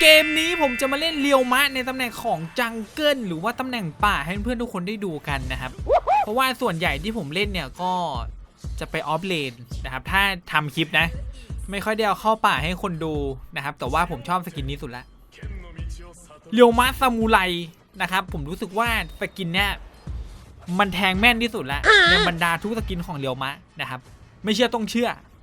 เกมนี้ผมจะมาเล่นเรียวมะในตำแหน่งของจังเกิลหรือว่าตำแหน่งป่าให้เพื่อนทุกคนได้ดูกันนะครับ เพราะว่าส่วนใหญ่ที่ผมเล่นเนี่ยก็จะไปออฟเลนนะครับ ถ้าทำคลิปนะ ไม่ค่อยได้เอาเข้าป่าให้คนดูนะครับ แต่ว่าผมชอบสกินนี้สุดละเรียวมะซามูไรนะครับ ผมรู้สึกว่าสกินเนี่ยมันแทงแม่นที่สุดละในบรรดาทุกสกินของเรียวมะนะครับ ไม่เชื่อต้องเชื่อ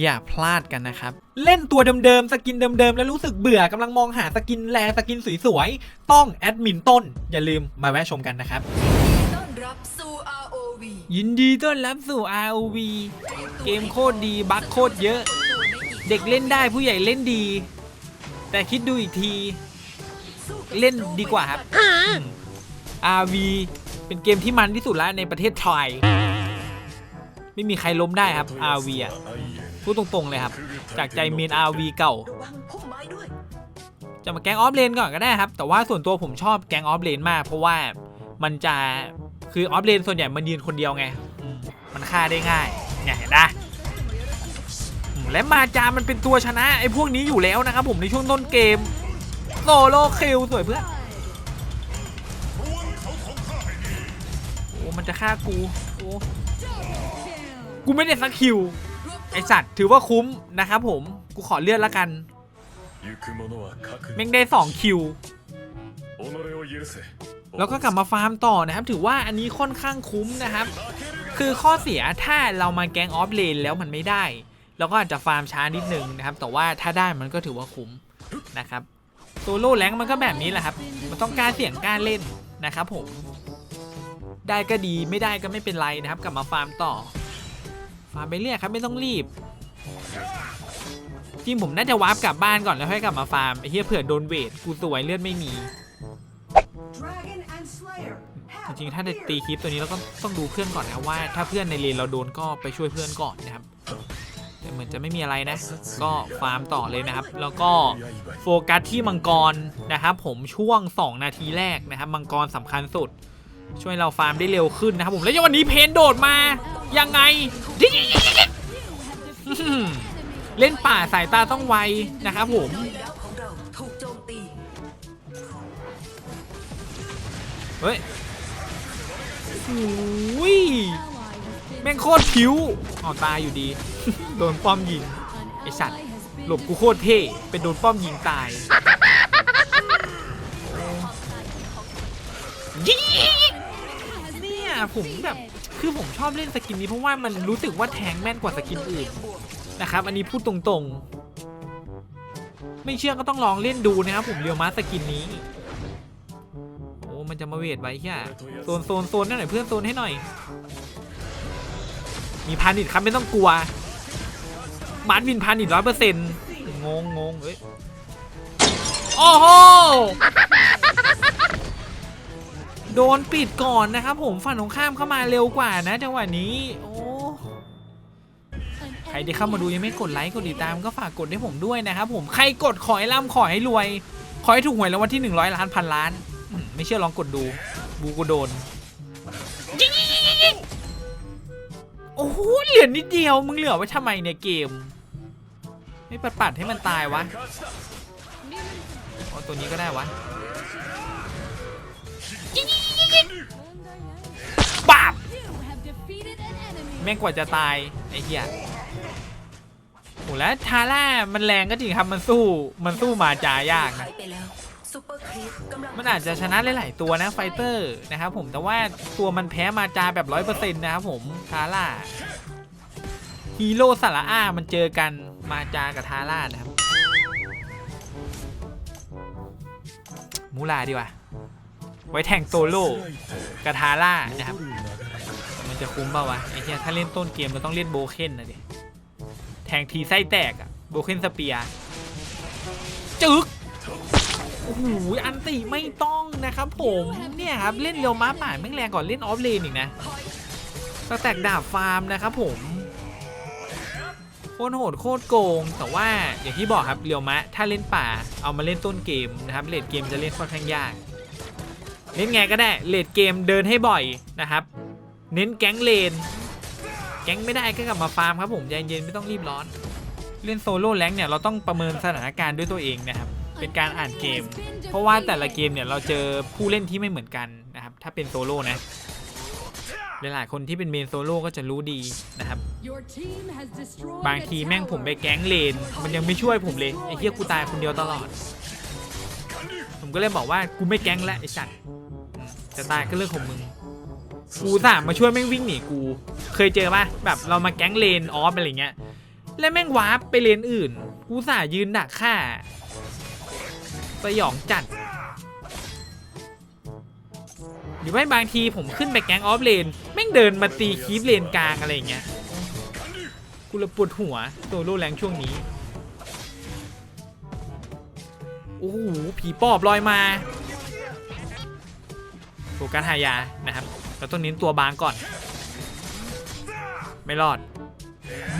อย่าพลาดกันนะครับ เล่นตัวเดิมๆ สกินเดิมๆ แล้วรู้สึกเบื่อกำลังมองหาสกินแรงสกินสวยๆ ต้องแอดมินต้น อย่าลืมมาแวะชมกันนะครับ ต้อนรับสู่ ROV ยินดีต้อนรับสู่ ROV เกมโคตรดี บัคโคตรเยอะ เด็กเล่นได้ผู้ใหญ่เล่นดี แต่คิดดูอีกที เล่นดีกว่าครับอืม RV เป็นเกมที่มันที่สุดแล้วในประเทศไทยไม่มีใครล้มได้ครับ RV อะ พูดตรงๆเลยครับ จากใจเมน RV เก่าระวังพุ่มไม้ด้วยจะมาแกงออฟเลนก่อนก็ได้ครับ แต่ว่าส่วนตัวผมชอบแกงออฟเลนมาก เพราะว่ามันจะคือออฟเลนส่วนใหญ่มันยืนคนเดียวไงอืมมันฆ่าได้ง่ายเนี่ยเห็นปะอืมและมาจามันเป็นตัวชนะไอ้พวกนี้อยู่แล้วนะครับผมในช่วงต้นเกมโซโลคิลสวยเพื่อนโอ้มันจะฆ่ากูโอ้กูไม่ได้สักคิว ไอสัตว์ถือว่าคุ้มนะครับผม กูขอเลือดละกันเม่งได้ 2 คิว แล้วก็กลับมาฟาร์มต่อนะครับ ถือว่าอันนี้ค่อนข้างคุ้มนะครับ คือข้อเสียถ้าเรามาแกงออฟเลนแล้วมันไม่ได้ เราก็อาจจะฟาร์มช้านิดนึงนะครับ แต่ว่าถ้าได้มันก็ถือว่าคุ้มนะครับตัวโล่แรงมันก็แบบนี้แหละครับ มันต้องการเสี่ยงการเล่นนะครับผม ได้ก็ดีไม่ได้ก็ไม่เป็นไรนะครับ กลับมาฟาร์มต่อ ฟาร์มไปเรื่อยครับไม่ต้องรีบจริงผมน่าจะวาร์ปกลับบ้านก่อนแล้วค่อยกลับมาฟาร์มไอ้เหี้ยเผื่อโดนเวทกูสวยเลือดไม่มี Dragon and Slayer จริงๆ ถ้าจะตีคลิปตัวนี้เราก็ต้องดูเพื่อนก่อนนะว่า ถ้าเพื่อนในเลนเราโดนก็ไปช่วยเพื่อนก่อนนะครับแต่เหมือนจะไม่มีอะไรนะ ก็ฟาร์มต่อเลยนะครับ แล้วก็โฟกัสที่มังกรนะครับผมช่วง 2 นาทีแรกนะครับมังกรสำคัญสุด ช่วยเราฟาร์มได้เร็วขึ้นนะครับผม แล้ววันนี้เพนโดดมายังไง เล่นป่าสายตาต้องไวนะครับผมเฮ้ยโอ้ยแม่งโคตรผิวอ๋อตายอยู่ดี โดนป้อมยิงไอสัตว์หลบกูโคตรเท่เป็นโดนป้อมยิงตายยิงเนี่ย ผมแบบคือผมชอบเล่นสกินนี้เพราะว่ามันรู้สึกว่าแทงแม่นกว่าสกินอื่นนะครับ อันนี้พูดตรงๆ ไม่เชื่อก็ต้องลองเล่นดูนะครับผมเรียวมาสกินนี้โอ้มันจะมาเวทไว้แค่โซนโซนโซนนั่นหน่อยเพื่อนโซนให้หน่อย มีพานิชครับไม่ต้องกลัวมาร์วินพานิชร้อยเปอร์เซ็นต์งงงงเอ้ยโอ้โห โดนปิดก่อนนะครับผมฝั่งตรงข้ามเข้ามาเร็วกว่านะจังหวะนี้ โอ้ใครที่เข้ามาดูยังไม่กดไลค์กดติดตามก็ฝากกดให้ผมด้วยนะครับผมใครกดขอให้ร่ำขอให้รวย ขอให้ถูกหวยรางวัลที่ 100 ล้านพันล้านอืมไม่เชื่อลองกดดู บูกูโดนโอ้โหเหลือนิดเดียวมึงเหลือไว้ทำไมเนี่ยเกม ไม่ปัดปัดๆให้มันตายวะอ๋อตัวนี้ก็ได้วะ ปาบแม่งกว่าจะตาย ไอ้เหี้ยโหแล้วทาร่ามันแรงก็จริงครับ มันสู้ มันสู้มาจายากนะมันอาจจะชนะหลาย ๆ ตัวนะไฟเตอร์นะครับผมแต่ว่าตัวมันแพ้มาจาแบบร้อยเปอร์เซ็นต์นะครับผมทาร่าฮีโร่สาระอามันเจอกันมาจากับทาร่านะครับ มูลาดีกว่า ไว้แทงโซโล่กับทาร่านะครับ มันจะคุ้มเปล่าวะไอ้เหี้ยถ้าเล่นต้นเกมเราต้องเล่นโบเคนนะดิแทงทีไส้แตกอะโบเคนสเปียจึ๊กโอ้โหอันติไม่ต้องนะครับผมเนี่ยครับเล่นเร็วม้าป่าแม่งแรงก่อนเล่นออฟเลนอีกนะสแต็กดาบฟาร์มนะครับผมโคตรโหดโคตรโกง แต่ว่าอย่างที่บอกครับเรียวมะ ถ้าเล่นป่าเอามาเล่นต้นเกมนะครับเลดเกมจะเล่นค่อนข้างยาก เล่นไงก็ได้เลดเกมเดินให้บ่อยนะครับ เน้นแก๊งเลน แก๊งไม่ได้ก็กลับมาฟาร์มครับผมใจเย็นไม่ต้องรีบร้อน เล่นโซโล่แรงเนี่ยเราต้องประเมินสถานการณ์ด้วยตัวเองนะครับ เป็นการอ่านเกม เพราะว่าแต่ละเกมเนี่ยเราเจอผู้เล่นที่ไม่เหมือนกันนะครับ ถ้าเป็นโซโล่นะหลายๆคนที่เป็นเมนโซโล่ก็จะรู้ดีนะครับ บางทีแม่งผมไปแก๊งเลน มันยังไม่ช่วยผมเลยไอ้เหี้ยกูตายคนเดียวตลอด ผมก็เลยบอกว่ากูไม่แก๊งแล้วไอ้สัตว์ จะตายก็เรื่องของมึง กูสามมาช่วยแม่งวิ่งหนีกู เคยเจอปะแบบเรามาแก๊งเลนออฟอะไรเงี้ย แล้วแม่งวาร์ปไปเลนอื่น กูสายืนดักฆ่าสยองจัดหรือไม่บางทีผมขึ้นไปแก๊งออฟเลนแม่งเดินมาตีคีฟเลนกลางอะไรเงี้ย กูเลยปวดหัวโซโล่แรงช่วงนี้ โอ้โหผีปอบลอยมา โฟกัสหายานะครับเราต้องเน้นตัวบางก่อน ไม่รอด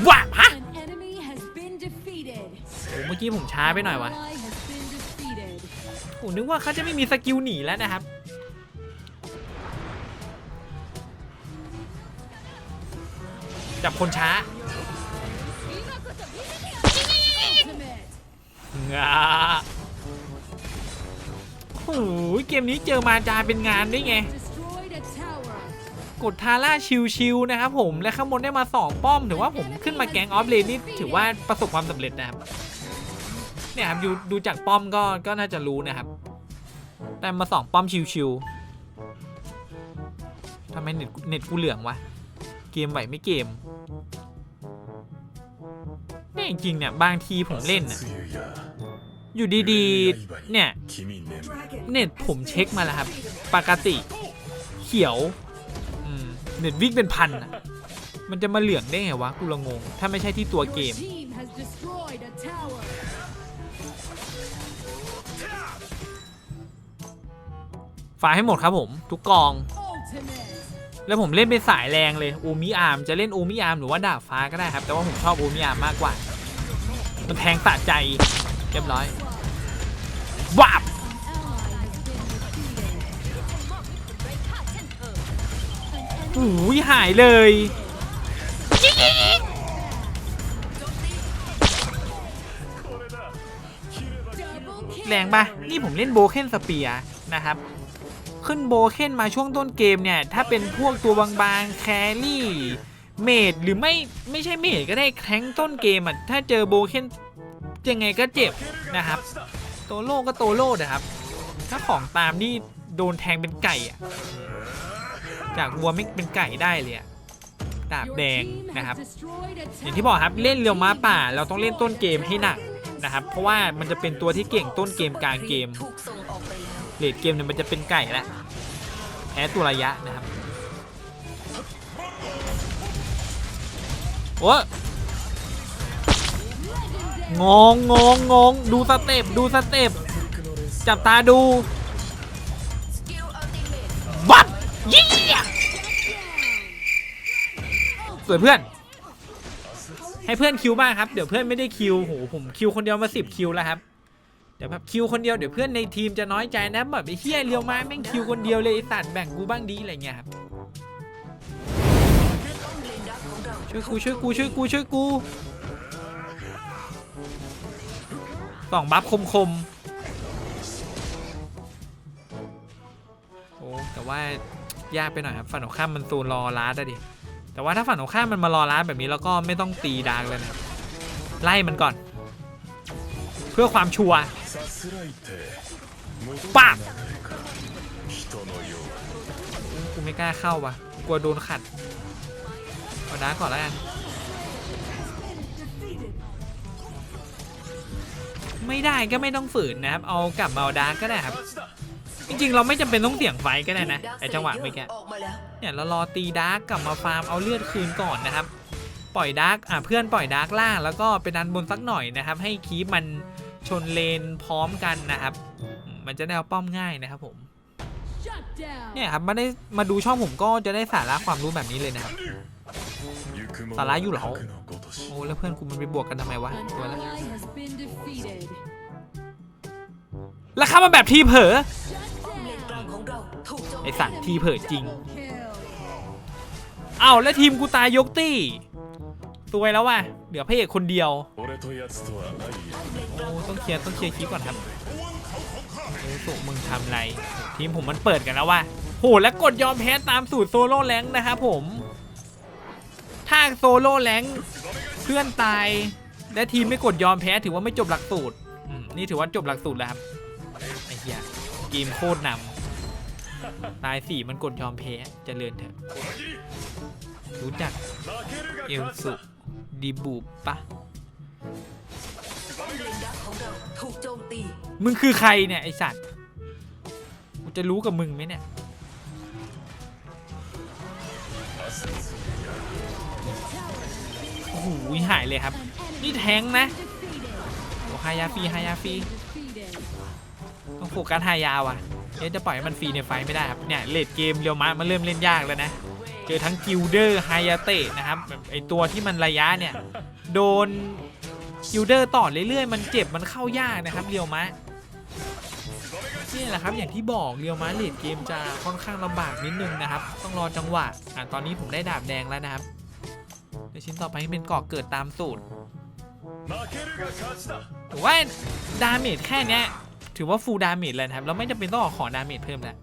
ว้าฮะ An enemy has been defeated. โอ้เมื่อกี้ผมช้าไปหน่อยวะ Ally has been defeated. โอ้นึกว่าเขาจะไม่มีสกิลหนีแล้วนะครับจับคนช้า Ultimate. งาโอ้โหเกมนี้เจอมาจาเป็นงานได้ไง กดทาร่าชิวๆนะครับผมและข้างบนได้มา2ป้อมถือว่าผมขึ้นมาแกงออฟเลนนี่ถือว่าประสบความสำเร็จนะครับเนี่ยครับดูดูจากป้อมก็ก็น่าจะรู้นะครับได้มา2ป้อมชิวๆทำไมเน็ตเน็ตกูเหลืองวะเกมไหวไม่เกมแม่จริงเนี่ยบางทีผมเล่นน่ะ อยู่ดีๆ เนี่ย เน็ตผมเช็คมาแล้วครับ ปกติ เขียวเน็ตวิ่งเป็นพันอะมันจะมาเหลืองได้ไงวะ กูละงง ถ้าไม่ใช่ที่ตัวเกม team has destroyed a tower. ฝากให้หมดครับผม ทุกกอง แล้วผมเล่นเป็นสายแรงเลยโอมิอาร์มจะเล่นโอมิอาร์มหรือว่าดาบฟ้าก็ได้ครับ แต่ว่าผมชอบโอมิอาร์มมากกว่า มันแทงสะใจเรียบร้อย enemy ยหายเลยแรงปะนี่ผมเล่นโบเคนสเปียนะครับ ขึ้นโบเคนมาช่วงต้นเกมเนี่ย ถ้าเป็นพวกตัวบางๆ แครี่ เมดหรือไม่ไม่ใช่เมดก็ได้แทงต้นเกมอะ ถ้าเจอโบเคนยังไงก็เจ็บนะครับ โตโล่ก็โตโล่นะครับ ถ้าของตามนี่โดนแทงเป็นไก่อะ จากวัวไม่เป็นไก่ได้เลยอะดาบ Your แดง team นะครับ has destroyed a อย่างที่บอกครับเล่นเรียวม้าป่า เราต้องเล่นต้นเกมให้หนักนะครับ เพราะว่ามันจะเป็นตัวที่เก่งต้นเกมกลางเกมถูกส่งออกไปแล้วเลดเกมเนี่ยมันจะเป็นไก่แล้วแพ้ตัวระยะนะครับโอ้งงงงงงดูสเต็ปดูสเต็ปจับตาดูสกิลอัลติเม สวยเพื่อน ให้เพื่อนคิวบ้างครับ เดี๋ยวเพื่อนไม่ได้คิวโหผมคิวคนเดียวมาสิบคิวแล้วครับ เดี๋ยวแบบคิวคนเดียวเดี๋ยวเพื่อนในทีมจะน้อยใจนะแบบไอ้เฮียเรียวมาแม่งคิวคนเดียวเลยไอ้สัตว์แบ่งกูบ้างดีอะไรเงี้ยครับ ช่วยกูช่วยกูช่วยกูช่วยกูสองบัฟคมคมโอ้แต่ว่ายากไปหน่อยครับฝั่งของข้ามมันโซนรอล้าดอะดิ แต่ว่าถ้าฝั่งตรงข้ามันมารอร้านแบบนี้แล้วก็ไม่ต้องตีดังเลยนะไล่มันก่อน เพื่อความชัวร์ป้ากูไม่กล้าเข้าวะกลัวโดนขัดเอาดังก่อนแล้วกันไม่ได้ก็ไม่ต้องฝืนนะครับ เอากลับมาเอาดังก็ได้ครับ จริงๆ เราไม่จำเป็นต้องเสี่ยงไฟก็ได้นะไอจังหวะเมื่อกี้เนี่ยเรารอตีดาร์กกลับมาฟาร์มเอาเลือดคืนก่อนนะครับ ปล่อยดาร์กอะเพื่อนปล่อยดาร์กล่างแล้วก็ไปนดันบนสักหน่อยนะครับ ให้คีบมันชนเลนพร้อมกันนะครับ มันจะได้ป้อมง่ายนะครับผมเนี่ยครับมาได้มาดูช่องผมก็จะได้สาระความรู้แบบนี้เลยนะครับสาระอยู่หรอโอ้แล้วเพื่อนกูมันไปบวกกันทำไมวะตัวละราคามัแบบทีเผลอ ไอสัตว์ทีเผยจริงเอาแล้วทีมกูตายยกตี้ซวไปแล้วว่ะเหลือพระเอกคนเดียวโอ้ต้องเคลียร์ต้องเคลียร์คลิปก่อนครับโอ้สุมึงทำไร ทีมผมมันเปิดกันแล้วว่ะโหและกดยอมแพ้ตามสูตรโซโล่แรงนะครับผม ถ้าโซโล่แรงเพื่อนตาย และทีมไม่กดยอมแพ้ถือว่าไม่จบหลักสูตรนี่ถือว่าจบหลักสูตรแล้วครับไอ้เหี้ยเกมโคตรนำ ตายสี่มันกดยอมแพ้เจริญเถอะ รู้จักเอลสุดีบูปปะมึงคือใครเนี่ย ไอสัตว์จะรู้กับมึงไหมเนี่ย โอ้โหหายเลยครับ นี่แทงนะโอ้หายาฟีหายาฟีต้องโฟกัสหายาว่ะ เดี๋ยจะปล่อยมันฟรีในไฟไม่ได้ครับ เนี่ยเลดเกมเรียวมะมันเริ่มเล่นยากแล้วนะ เจอทั้งกิลเดอร์ไฮยาเตะนะครับไอตัวที่มันระยะเนี่ย โดนกิลเดอร์ต่อเรื่อยๆ มันเจ็บมันเข้ายากนะครับเรียวมะนี่แหละครับอย่างที่บอกเรียวมาเลดเกมจะค่อนข้างลำบากนิดนึงนะครับ ต้องรอจังหวะอะตอนนี้ผมได้ดาบแดงแล้วนะครับชิ้นต่อไปเป็นกอกเกิดตามสูตรว่าดาเมจแค่นี้ ถือว่าฟูลดาเมจเลยนครับเราไม่จำเป็นต้องขอดาเมจเพิ่มแล้ว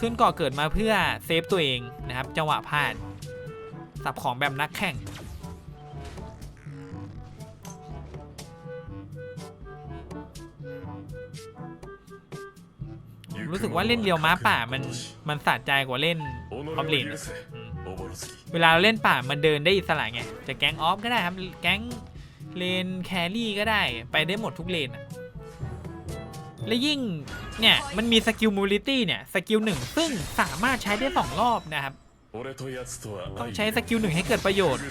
ขึ้นก่อเกิดมาเพื่อเซฟตัวเองนะครับจังหวะพลาดสับของแบบนักแข่ง รู้สึกว่าเล่นเรียวม้าป่ามันมันสะใจกว่าเล่นคอมเลนเวลาเราเล่นป่ามันเดินได้อิสระไง จะแก๊งออฟก็ได้ครับ แก๊งเลนแครี่ก็ได้ ไปได้หมดทุกเลนอะ และยิ่งเนี่ยมันมีสกิลมูลิตี้เนี่ยสกิลหนึ่งซึ่งสามารถใช้ได้สองรอบนะครับ ต้องใช้สกิลหนึ่งให้เกิดประโยชน์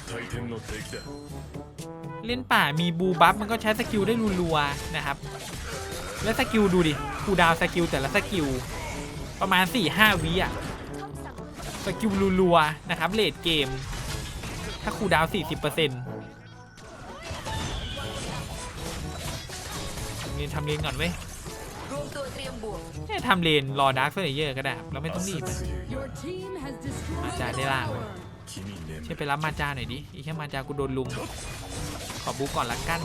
เล่นป่ามีบูบัฟมันก็ใช้สกิลได้รัวๆนะครับ และสกิลดูดิคูดาวสกิลแต่ละสกิลประมาณ 4-5วิอะสกิลรัวๆนะครับเลดเกม ถ้าคูดาว 40%ทำเรียนทำเรีนก่อนไว้ แค่ทำเลนรอดาร์คเฟเยอร์ก็ได้แล้วไม่ต้องรีบมาจ่าได้ล่าเวช่วยไปรับมาจาหน่อยดิ อีแค่มาจากูโดนลุม ขอบุกก่อนละกัน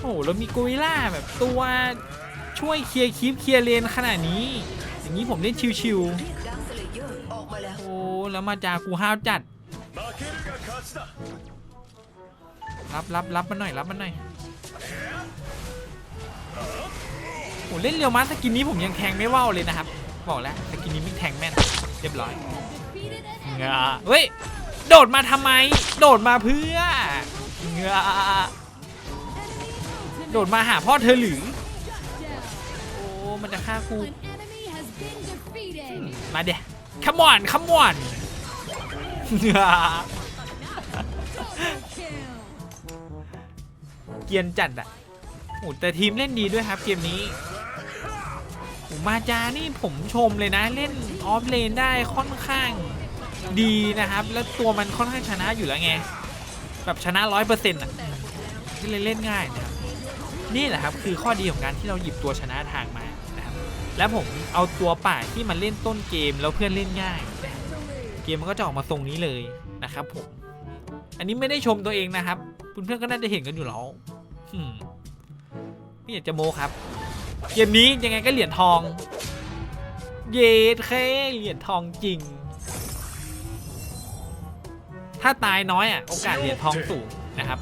โอ้โหแล้วมีโกริล่าแบบตัวช่วยเคลียร์คลิปเคลียร์เลนขนาดนี้ อย่างนี้ผมเล่นชิวลๆโอ้แล้วมาจากูห้าวจัด รับรับรับมาหน่อยรับมาหน่อย โอ้เล่นเรียวมาสกินนี้ผมยังแทงไม่ว่าวเลยนะครับ บอกแล้วสกินนี้ไม่แทงแม่นเรียบร้อยเงาเฮ้ย โดดมาทำไม โดดมาเพื่อเงาโดดมาหาพ่อเธอหรือโอ้ มันจะฆ่ากูมาเดี๋ยขมอนขมอน Double kill. เกียนจัดอะโอ้แต่ทีมเล่นดีด้วยครับเกมนี้ มาจานี่ผมชมเลยนะเล่นออฟเลนได้ค่อนข้างดีนะครับ แล้วตัวมันค่อนข้างชนะอยู่แล้วไง แบบชนะร้อยเปอร์เซ็นต์อะที่เล่นเล่นง่ายนะครับนี่แหละครับคือข้อดีของการที่เราหยิบตัวชนะทางมานะครับ แล้วผมเอาตัวป่าที่มันเล่นต้นเกมแล้วเพื่อนเล่นง่าย เกมมันก็จะออกมาทรงนี้เลยนะครับผม อันนี้ไม่ได้ชมตัวเองนะครับ เพื่อนๆก็น่าจะเห็นกันอยู่แล้วอืมไม่อยากจะโมครับ เกมนี้ยังไงก็เหรียญทอง เยดเคเหรียญทองจริง ถ้าตายน้อยอะโอกาสเหรียญทองสูงนะครับ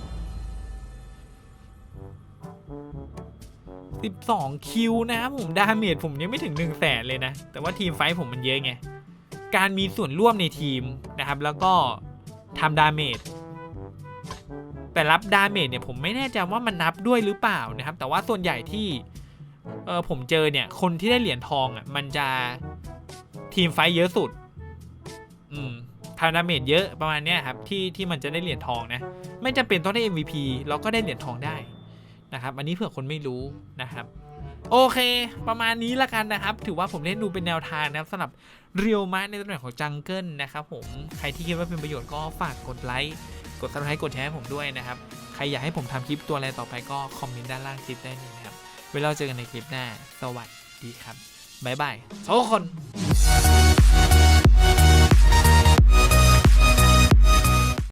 12คิวนะครับผมดาเมจผมยังไม่ถึง1 0 0 0 0แสนเลยนะ แต่ว่าทีมไฟผมมันเยอะไง การมีส่วนร่วมในทีมนะครับ แล้วก็ทำดาเมจแต่รับดาเมจเนี่ยผมไม่แน่ใจว่ามันนับด้วยหรือเปล่านะครับ แต่ว่าส่วนใหญ่ที่ เออผมเจอเนี่ย คนที่ได้เหรียญทองอะ มันจะทีมไฟเยอะสุด อืมทำดาเมจเยอะประมาณเนี้ยครับที่ที่มันจะได้เหรียญทองนะ ไม่จำเป็นต้องได้ MVP เราก็ได้เหรียญทองได้นะครับ อันนี้เผื่อคนไม่รู้นะครับ โอเค ประมาณนี้ละกันนะครับ ถือว่าผมเล่นดูเป็นแนวทางนะครับสำหรับเรียวมะในตำแหน่งของจังเกิลนะครับผมใครที่คิดว่าเป็นประโยชน์ก็ฝากกดไลค์กดซับสไครต์กดแชร์ให้ผมด้วยนะครับ ใครอยากให้ผมทำคลิปตัวอะไรต่อไปก็คอมเมนต์ด้านล่างคลิปได้เลยนะ ไว้เราเจอกันในคลิปหน้า สวัสดีครับบ๊ายบายทุกคน